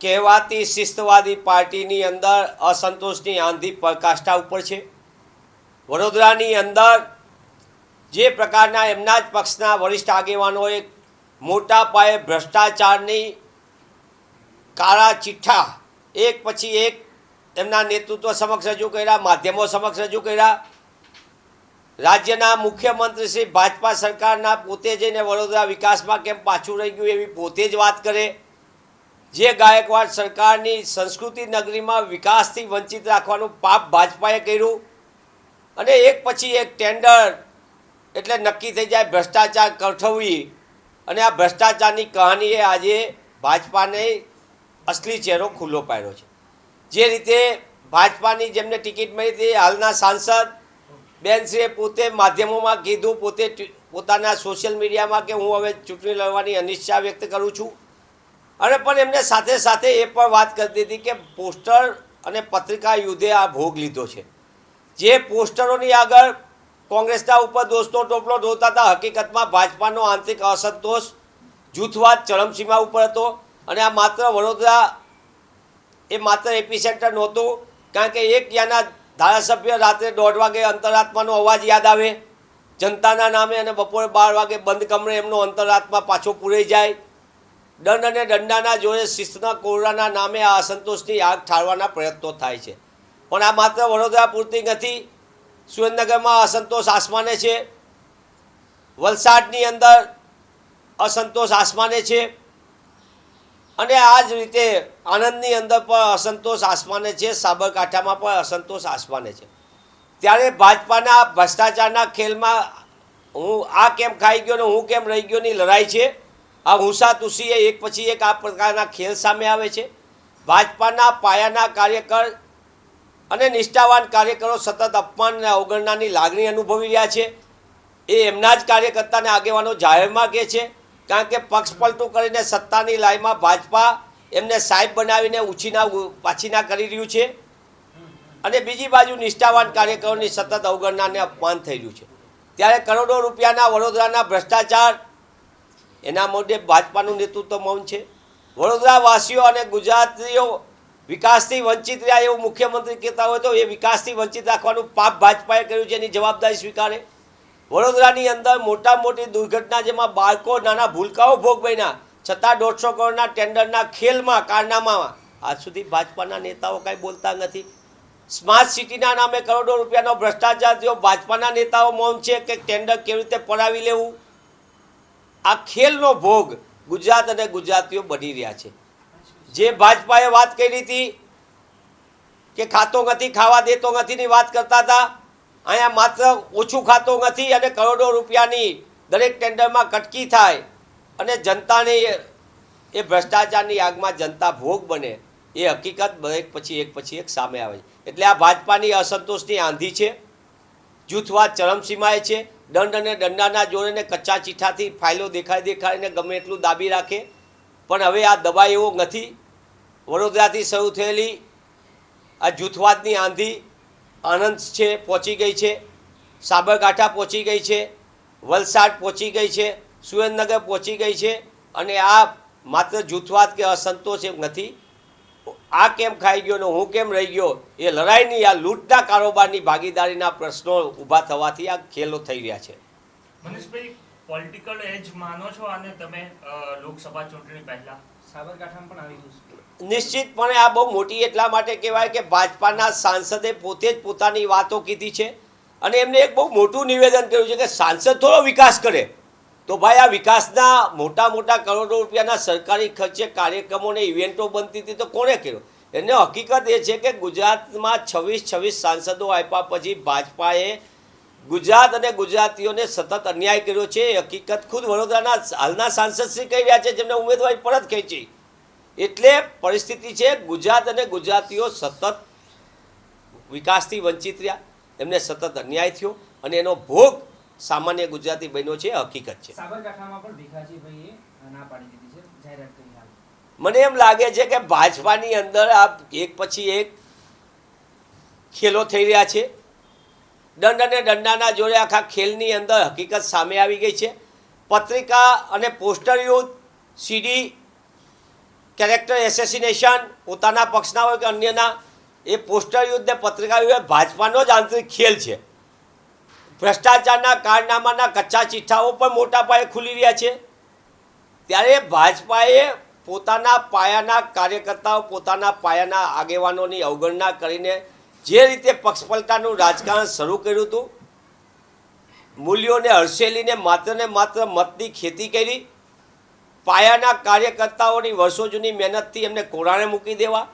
કહેવાતી શિસ્તવાદી પાર્ટીની અંદર અસંતોષની આંધી પ્રકાષ્ઠા ઉપર છે. વડોદરાની અંદર જે પ્રકારના એમના જ પક્ષના વરિષ્ઠ આગેવાનોએ મોટા પાયે ભ્રષ્ટાચારની કાળા ચિઠ્ઠા એક પછી એક એમના નેતૃત્વ સમક્ષ રજૂ કર્યા, માધ્યમો સમક્ષ રજૂ કર્યા. રાજ્યના મુખ્યમંત્રી શ્રી, ભાજપા સરકારના પોતે જઈને વડોદરા વિકાસમાં કેમ પાછું રહી ગયું એવી પોતે જ વાત કરે. જે ગાયકવાડ સરકારની સંસ્કૃતિ નગરીમાં વિકાસથી વંચિત રાખવાનું પાપ ભાજપાએ કર્યું અને એક પછી એક ટેન્ડર એટલે નક્કી થઈ જાય ભ્રષ્ટાચાર કઠવવી અને આ ભ્રષ્ટાચારની કહાનીએ આજે ભાજપાને અસલી ચહેરો ખુલ્લો પાડ્યો છે. જે રીતે ભાજપાની જેમને ટિકિટ મળી હતી હાલના સાંસદ બેનશ્રીએ પોતે માધ્યમોમાં કીધું, પોતે પોતાના સોશિયલ મીડિયામાં કે હું હવે ચૂંટણી લડવાની અનિચ્છા વ્યક્ત કરું છું. અને પણ એમને સાથે સાથે એ પણ વાત કરતી હતી કે પોસ્ટર અને પત્રિકા યુદ્ધે આ ભોગ લીધો છે. જે પોસ્ટરોની આગળ કોંગ્રેસના ઉપર દોસ્તો ટોપલો ઢોતા હતા હકીકતમાં ભાજપાનો આંતરિક અસંતોષ જૂથવાદ ચરમસીમા ઉપર હતો અને આ માત્ર વડોદરા એ માત્ર એપી સેન્ટર નહોતું, કારણ કે એક ત્યાંના ધારાસભ્ય રાત્રે દોઢ વાગે અંતરાત્માનો અવાજ યાદ આવે, જનતાના નામે અને બપોરે બાર વાગે બંધ કમરે એમનો અંતરાત્મા પાછો પૂરાઈ જાય દંડ અને દંડાના જોડે શિસ્તના કોરોનાના નામે આ અસંતોષની આગ ઠારવાના પ્રયત્નો થાય છે. પણ આ માત્ર વડોદરા પૂરતી નથી, સુરેન્દ્રનગરમાં અસંતોષ આસમાને છે. વલસાડની અંદર અસંતોષ આસમાને છે. અને આ જ રીતે આણંદની અંદર પણ અસંતોષ આસમાને છે, સાબરકાંઠામાં પણ અસંતોષ આસમાને છે. ત્યારે ભાજપાના ભ્રષ્ટાચારના ખેલમાં હું આ કેમ ખાઈ ગયો ને હું કેમ રહી ગયો ની લડાઈ છે. આ હુંસા તુસીએ એક પછી એક આ પ્રકારના ખેલ સામે આવે છે. ભાજપાના પાયાના કાર્યકર અને નિષ્ઠાવાન કાર્યકરો સતત અપમાન અને અવગણનાની લાગણી અનુભવી રહ્યા છે. એ એમના જ કાર્યકર્તાને આગેવાનો જાહેરમાં કહે છે, કારણ કે પક્ષ પલટું કરીને સત્તાની લાઈમાં ભાજપા એમને સાહેબ બનાવીને ઉછીના પાછીના કરી રહ્યું છે. અને બીજી બાજુ નિષ્ઠાવાન કાર્યકરોની સતત અવગણનાને અપમાન થઈ રહ્યું છે. ત્યારે કરોડો રૂપિયાના વડોદરાના ભ્રષ્ટાચાર એના મોઢે ભાજપાનું નેતૃત્વ મૌન છે. વડોદરાવાસીઓ અને ગુજરાતીઓ વિકાસથી વંચિત રહ્યા એવું મુખ્યમંત્રી કહેતા હોય તો એ વિકાસથી વંચિત રાખવાનું પાપ ભાજપાએ કર્યું છે એની જવાબદારી સ્વીકારે. વડોદરાની અંદર મોટા મોટી દુર્ઘટના જેમાં બાળકો નાના ભૂલકાઓ ભોગ બન્યા છતાં દોઢસો કરોડના ટેન્ડરના ખેલમાં, કારનામામાં આજ સુધી ભાજપાના નેતાઓ કાંઈ બોલતા નથી. સ્માર્ટ સિટીના નામે કરોડો રૂપિયાનો ભ્રષ્ટાચાર થયો. ભાજપાના નેતાઓ મૌન છે કે ટેન્ડર કેવી રીતે પડાવી લેવું? આ ખેલનો ભોગ ગુજરાત અને ગુજરાતીઓ બની રહ્યા છે. જે ભાજપાએ વાત કરી હતી કે ખાતો નથી, ખાવા દેતો નથીની વાત કરતા હતા, અહીંયા માત્ર ઓછું ખાતો નથી અને કરોડો રૂપિયાની દરેક ટેન્ડરમાં કટકી થાય અને જનતાને એ- ભ્રષ્ટાચારની આગમાં જનતા ભોગ બને, એ હકીકત દરેક પછી એક પછી એક સામે આવે છે. એટલે આ ભાજપાની અસંતોષની આંધી છે, જૂથવાદ ચરમસીમાએ છે દંડ અને દંડાના જોડેને કચ્ચા ચીઠાથી ફાઇલો દેખાય દેખાડીને ગમે એટલું દાબી રાખે. પણ હવે આ દબાઈ એવો નથી. વડોદરાથી શરૂ થયેલી આ જૂથવાદની આંધી આનંદ છે, પહોંચી ગઈ છે. સાબરકાંઠા પહોંચી ગઈ છે. વલસાડ પહોંચી ગઈ છે. સુરેન્દ્રનગર પહોંચી ગઈ છે. અને આ માત્ર જૂથવાદ કે અસંતોષ એમ નથી. આ કેમ ખાઈ ગયો ને હું કેમ રહી ગયો એ લડાઈની આ લૂંટના કારોબારની ભાગીદારીના પ્રશ્નો ઊભા થવાથી આ ખેલો થઈ રહ્યા છે. મનીષભાઈ પોલિટિકલ એજ માનો છો અને તમે લોકસભા ચૂંટણી પહેલા? સાબરકાંઠામાં પણ આવી ગયું નિશ્ચિતપણે આ બહુ મોટી એટલા માટે કહેવાય કે ભાજપાના સાંસદે પોતે જ પોતાની વાતો કીધી છે અને એમને એક બહુ મોટું નિવેદન કર્યું છે કે સાંસદ થોડો વિકાસ કરે. તો ભાઈ, આ વિકાસના મોટા મોટા કરોડો રૂપિયાના સરકારી ખર્ચે કાર્યક્રમોને ઇવેન્ટો બનતી હતી તો કોણે કર્યો? એને હકીકત એ છે કે ગુજરાતમાં છવ્વીસ છવ્વીસ સાંસદો આપ્યા પછી ભાજપાએ ગુજરાત અને ગુજરાતીઓને સતત અન્યાય કર્યો છે. એ હકીકત ખુદ વડોદરાના હાલના સાંસદશ્રી કહી રહ્યા છે જેમને ઉમેદવારી પરત ખેંચી. એટલે પરિસ્થિતિ છે, ગુજરાત અને ગુજરાતીઓ સતત વિકાસથી વંચિત રહ્યા. એમને સતત અન્યાય થયો અને એનો ભોગ સામાન્ય ગુજરાતી બન્યો છે હકીકત છે. મને એમ લાગે છે કે ભાજપાની અંદર આ એક પછી એક ખેલો થઈ રહ્યા છે. દંડ અને દંડાના જોડે આખા ખેલની અંદર હકીકત સામે આવી ગઈ છે. પત્રિકા અને પોસ્ટર યુદ્ધ સીડી કેરેક્ટર એસેસિનેશન પોતાના પક્ષના હોય કે અન્યના એ પોસ્ટર યુદ્ધ ને પત્રિકા યુદ્ધ ભાજપાનો જ આંતરિક ખેલ છે. ભ્રષ્ટાચારના કારનામાના કચ્છા ચિઠ્ઠાઓ પણ મોટા પાયે ખુલી રહ્યા છે. ત્યારે ભાજપાએ પોતાના પાયાના કાર્યકર્તાઓ, પોતાના પાયાના આગેવાનોની અવગણના કરીને જે રીતે પક્ષપલટાનું રાજકારણ શરૂ કર્યું હતું, મૂલ્યોને હર્ષેલીને માત્ર ને માત્ર મતની ખેતી કરી, પાયાના કાર્યકર્તાઓની વર્ષો જૂની મહેનતથી એમને કોરાણે મૂકી દેવા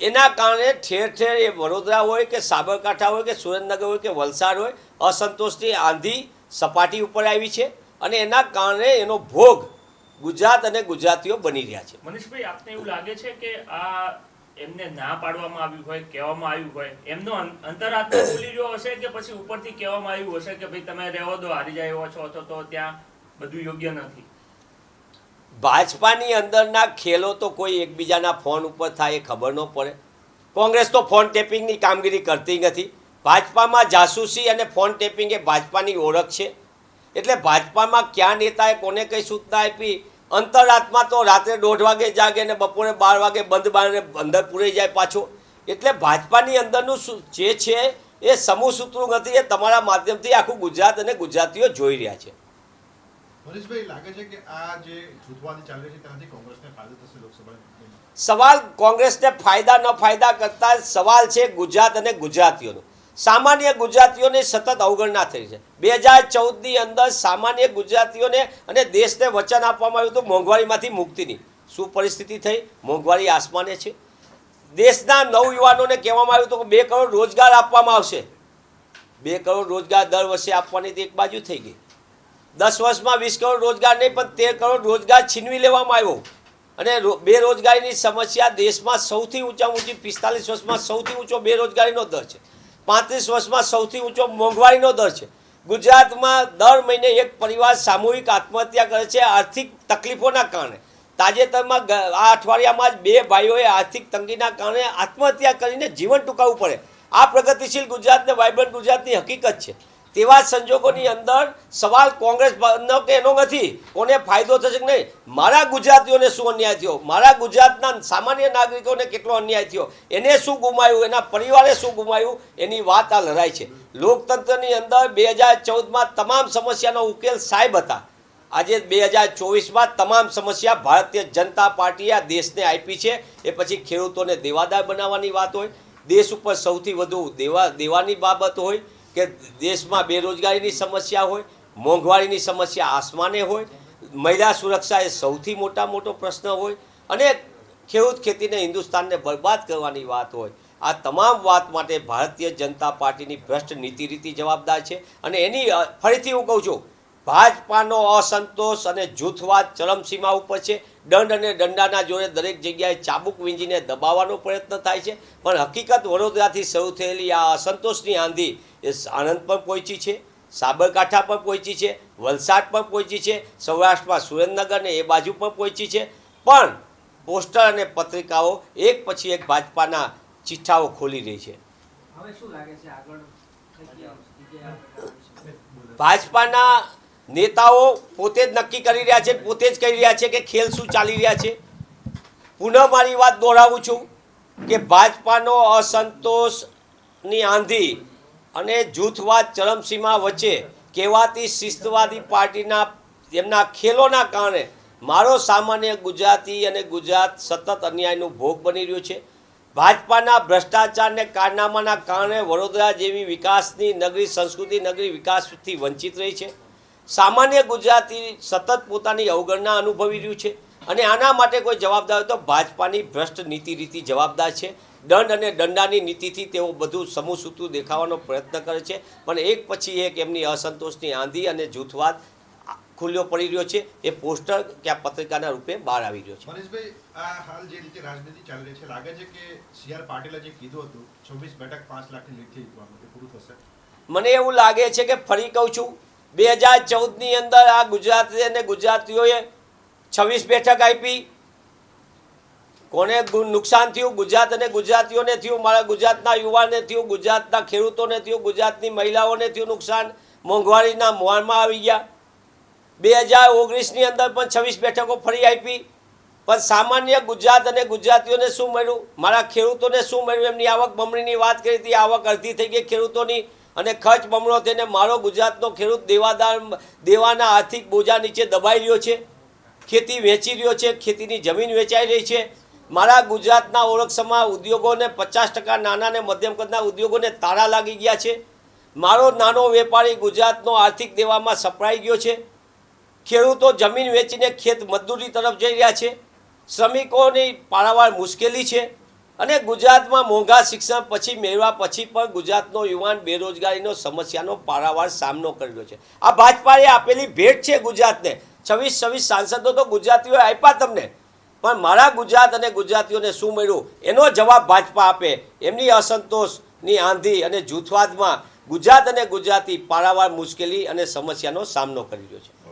એના કારણે ઠેર ઠેર એ વડોદરા હોય કે સાબરકાંઠા હોય કે સુરેન્દ્રનગર હોય કે વલસાડ હોય અસંતોષની આંધી સપાટી ઉપર આવી છે અને એના કારણે એનો ભોગ ગુજરાત અને ગુજરાતીઓ બની રહ્યા છે. મનીષભાઈ આપને એવું લાગે છે કે આ એમને ના પાડવામાં આવ્યું હોય કહેવામાં આવ્યું હોય એમનો અંતરાત્મા ભૂલી રહ્યો હશે કે પછી ઉપરથી કહેવામાં આવ્યું હશે કે ભાઈ તમે રહેવા દો હારી જાય એવો છો તો ત્યાં બધું યોગ્ય નથી? ભાજપાની અંદરના ખેલો તો કોઈ એકબીજાના ફોન ઉપર થાય એ ખબર ન પડે. કોંગ્રેસ તો ફોન ટેપિંગની કામગીરી કરતી નથી. ભાજપામાં જાસૂસી અને ફોન ટેપિંગ એ ભાજપાની ઓળખ છે. એટલે ભાજપામાં ક્યાં નેતાએ કોને કઈ સૂચના આપી? અંતરાત્મા તો રાત્રે દોઢ વાગે જાગે ને બપોરે બાર વાગે બંધ બારને અંદર પૂરાઈ જાય પાછો. એટલે ભાજપાની અંદરનું જે છે એ સમૂહ સૂત્રું નથી એ તમારા માધ્યમથી આખું ગુજરાત અને ગુજરાતીઓ જોઈ રહ્યા છે. સવાલ કોંગ્રેસને ફાયદા, ન ફાયદા કરતા સવાલ છે ગુજરાત અને ગુજરાતીઓનો. સામાન્ય ગુજરાતીઓને સતત અવગણના થઈ છે. બે હજાર ચૌદની અંદર સામાન્ય ગુજરાતીઓને અને દેશને વચન આપવામાં આવ્યું હતું, મોંઘવારીમાંથી મુક્તિની શું પરિસ્થિતિ થઈ? મોંઘવારી આસમાને છે. દેશના નવયુવાનોને કહેવામાં આવ્યું હતું કે બે કરોડ રોજગાર આપવામાં આવશે. બે કરોડ રોજગાર દર વર્ષે આપવાની એક બાજુ થઈ ગઈ. દસ વર્ષમાં વીસ કરોડ રોજગાર નહીં, પણ તેર કરોડ રોજગાર છીનવી લેવામાં આવ્યો. અને બેરોજગારીની સમસ્યા દેશમાં સૌથી ઊંચા ઊંચી, પિસ્તાલીસ વર્ષમાં સૌથી ઊંચો બેરોજગારીનો દર છે. પાંત્રીસ વર્ષમાં સૌથી ઊંચો મોંઘવારીનો દર છે. ગુજરાતમાં દર મહિને એક પરિવાર સામૂહિક આત્મહત્યા કરે છે આર્થિક તકલીફોના કારણે. તાજેતરમાં આ અઠવાડિયામાં જ બે ભાઈઓએ આર્થિક તંગીના કારણે આત્મહત્યા કરીને જીવન ટૂંકાવવું પડે. આ પ્રગતિશીલ ગુજરાતને વાઇબ્રન્ટ ગુજરાતની હકીકત છે. તેવા સંજોગોની અંદર સવાલ કોંગ્રેસ નો કે એનો નથી? કોને ફાયદો થશે કે નહીં? મારા ગુજરાતીઓને શું અન્યાય થયો? મારા ગુજરાતના સામાન્ય નાગરિકોને કેટલો અન્યાય થયો? એને શું ગુમાયું એના પરિવારે શું ગુમાયું એની વાત આ લડાઈ છે. લોકતંત્રની અંદર બે હજાર ચૌદમાં તમામ સમસ્યાનો ઉકેલ સાહેબ હતા. આજે બે હજાર ચોવીસમાં તમામ સમસ્યા ભારતીય જનતા પાર્ટીએ આ દેશને આપી છે. એ પછી ખેડૂતોને દેવાદાર બનાવવાની વાત હોય. દેશ ઉપર સૌથી વધુ દેવા, દેવાની બાબત હોય. કે દેશમાં બેરોજગારીની સમસ્યા હોય, મોંઘવારીની સમસ્યા આસમાને હોય, મહિલા સુરક્ષા એ સૌથી મોટા મોટો પ્રશ્ન હોય, અને ખેડૂત ખેતીને હિન્દુસ્તાનને બરબાદ કરવાની વાત હોય. આ તમામ વાત માટે ભારતીય જનતા પાર્ટીની ભ્રષ્ટ નીતિ રીતિ જવાબદાર છે. અને એની ફરીથી હું કહું છું ભાજપાનો અસંતોષ અને જૂથવાદ ચરમસીમા ઉપર છે. દંડ અને દંડાના જોડે દરેક જગ્યાએ ચાબુક વીંજીને દબાવવાનો પ્રયત્ન થાય છે. પણ હકીકત વડોદરાથી શરૂ થયેલી આ અસંતોષની આંધી એ આણંદ પણ પહોંચી છે સાબરકાંઠા પણ પહોંચી છે વલસાડ પણ પહોંચી છે સૌરાષ્ટ્રમાં સુરેન્દ્રનગર ને એ બાજુ પણ પહોંચી છે. પણ પોસ્ટર અને પત્રિકાઓ એક પછી એક ભાજપાના ચિઠ્ઠાઓ ખોલી રહી છે. હવે શું લાગે આગળ? ભાજપાના નેતાઓ પોતે જ નક્કી કરી રહ્યા છે, પોતે જ કહી રહ્યા છે કે ખેલ શું ચાલી રહ્યા છે. પુનઃ મારી વાત દોહરાવું છું કે ભાજપાનો અસંતોષની આંધી અને જૂથવાદ ચરમસીમા વચ્ચે કહેવાતી શિસ્તવાદી પાર્ટીના, એમના ખેલોના કારણે મારો સામાન્ય ગુજરાતી અને ગુજરાત સતત અન્યાયનો ભોગ બની રહ્યો છે. ભાજપાના ભ્રષ્ટાચારને કારનામાના કારણે વડોદરા જેવી વિકાસની નગરી, સંસ્કૃતિ નગરી વિકાસથી વંચિત રહી છે. સામાન્ય ગુજરાતી સતત પોતાની અવગણના અનુભવી રહ્યું છે અને આના માટે કોઈ જવાબદાર હોય તો ભાજપાની ભ્રષ્ટ નીતિ રીતિ જવાબદાર છે. દંડ અને દંડાની નીતિથી તેઓ બધું સમૂહ સૂતું દેખાવાનો પ્રયત્ન કરે છે. પણ એક પછી એક એમની અસંતોષની આંધી અને જૂથવાદ ખુલ્લો પડી રહ્યો છે. એ પોસ્ટર કે આ પત્રિકાના રૂપે બહાર આવી રહ્યો છે. મનીષભાઈ આ હાલ જે રીતે રાજનીતિ ચાલી રહી છે લાગે છે કે સી આર પાટીલે જે કીધું હતું છવ્વીસ બેઠક પાંચ લાખની નીતિ પૂરું થશે? મને એવું લાગે છે કે ફરી કહું છું બે હજાર ચૌદની અંદર આ ગુજરાતી અને ગુજરાતીઓએ છવ્વીસ બેઠક આપી. કોને નુકસાન થયું? ગુજરાત અને ગુજરાતીઓને થયું. મારા ગુજરાતના યુવાને થયું, ગુજરાતના ખેડૂતોને થયું, ગુજરાતની મહિલાઓને થયું નુકસાન. મોંઘવારીના મોહરમાં આવી ગયા. બે હજાર ઓગણીસની અંદર પણ છવ્વીસ બેઠકો ફરી આપી. પણ સામાન્ય ગુજરાત અને ગુજરાતીઓને શું મળ્યું? મારા ખેડૂતોને શું મળ્યું? એમની આવક બમણીની વાત કરી હતી. આવક અડધી થઈ ગઈ ખેડૂતોની. અને ખર્ચ બમણો થઈને મારો ગુજરાતનો ખેડૂત દેવાદાર, દેવાના આર્થિક બોજા નીચે દબાઈ રહ્યો છે, ખેતી વેચી રહ્યો છે, ખેતીની જમીન વેચાઈ રહી છે. મારા ગુજરાતના ઓળખસમાં ઉદ્યોગોને પચાસ ટકા નાના અને મધ્યમ કદના ઉદ્યોગોને તાળા લાગી ગયા છે. મારો નાનો વેપારી ગુજરાતનો આર્થિક દેવામાં સપડાઈ ગયો છે. ખેડૂતો જમીન વેચીને ખેત મજદૂરી તરફ જઈ રહ્યા છે. શ્રમિકોની પારાવાર મુશ્કેલી છે. અને ગુજરાતમાં મોંઘા શિક્ષણ પછી મેળવા પછી પણ ગુજરાતનો યુવાન બેરોજગારીનો સમસ્યાનો પારાવાર સામનો કર્યો છે. આ ભાજપાએ આપેલી ભેટ છે ગુજરાતને. છવ્વીસ છવ્વીસ સાંસદો તો ગુજરાતીઓએ આપ્યા તમને. પણ મારા ગુજરાત અને ગુજરાતીઓને શું મળ્યું? એનો જવાબ ભાજપા આપે. એમની અસંતોષની આંધી અને જૂથવાદમાં ગુજરાત અને ગુજરાતી પારાવાર મુશ્કેલી અને સમસ્યાનો સામનો કરી રહ્યો છે.